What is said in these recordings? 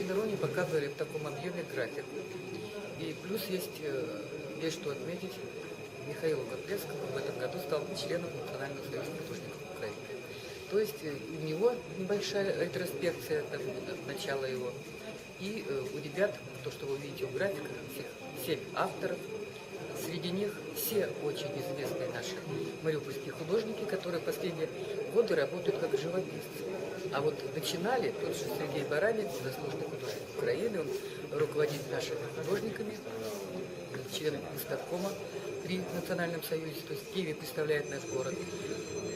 давно не показывали в таком объеме график. И плюс есть, э, есть что отметить, Михаил Гордецкий в этом году стал членом Национального союза художников Украины. То есть э, у него небольшая ретроспекция там, от начала его. И э, у ребят, то, что вы видите у графика, всех семь авторов, Среди них все очень известные наши мариупольские художники, которые последние годы работают как живописцы. А вот начинали тот же Сергей Баранец, заслуженный художник Украины, он руководит нашими художниками, член Статкома при Национальном союзе, то есть в Киеве представляет наш город.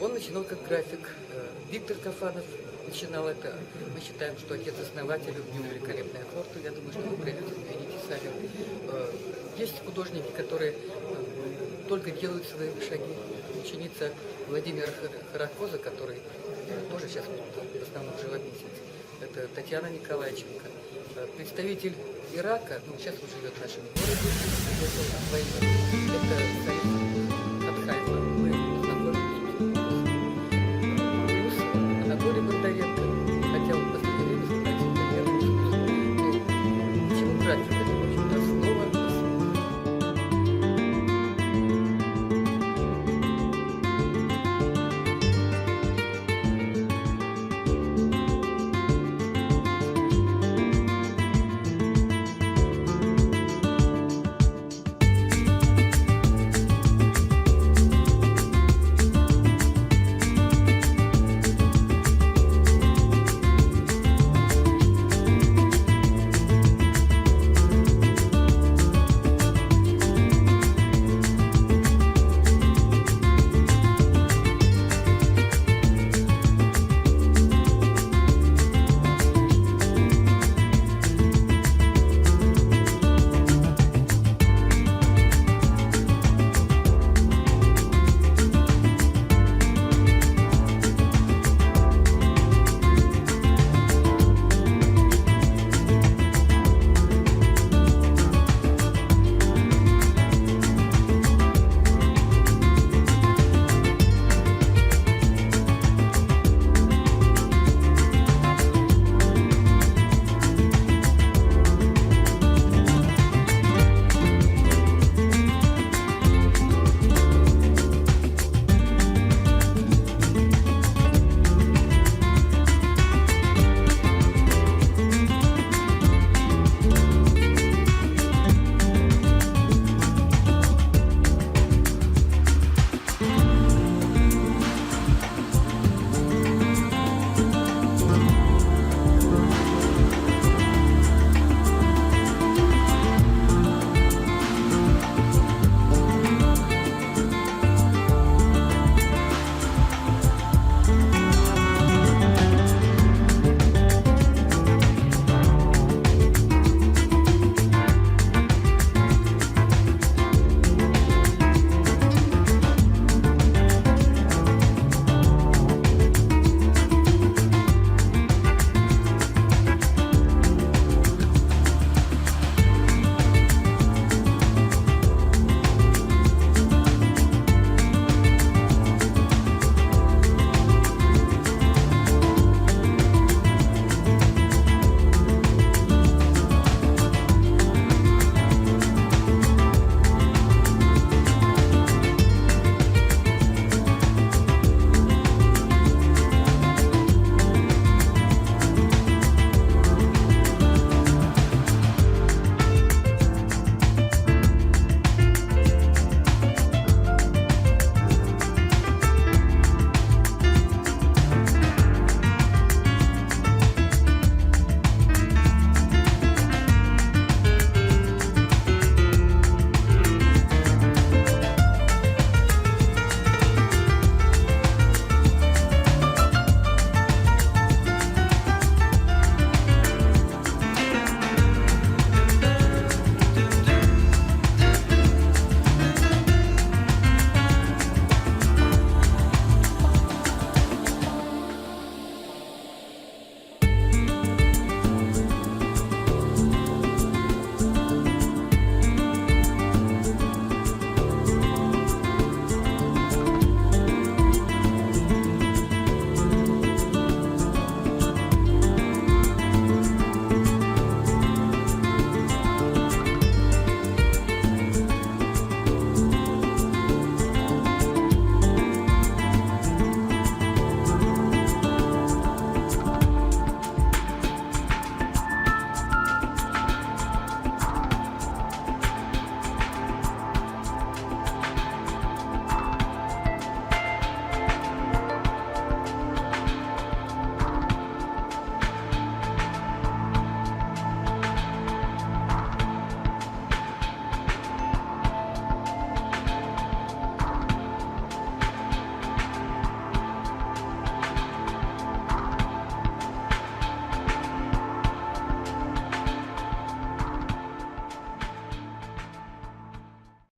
Он начинал как график. Э, Виктор Кафанов начинал это. Мы считаем, что отец-основатель у него великолепная форта. Я думаю, что вы пройдете, увидите сами. Э, Есть художники, которые э, только делают свои шаги. Ученица Владимира Хар- Харакоза, который э, тоже сейчас в основном живописец. Это Татьяна Николайченко. Э, Представитель Ирака, ну, сейчас он живет в нашем городе, это, это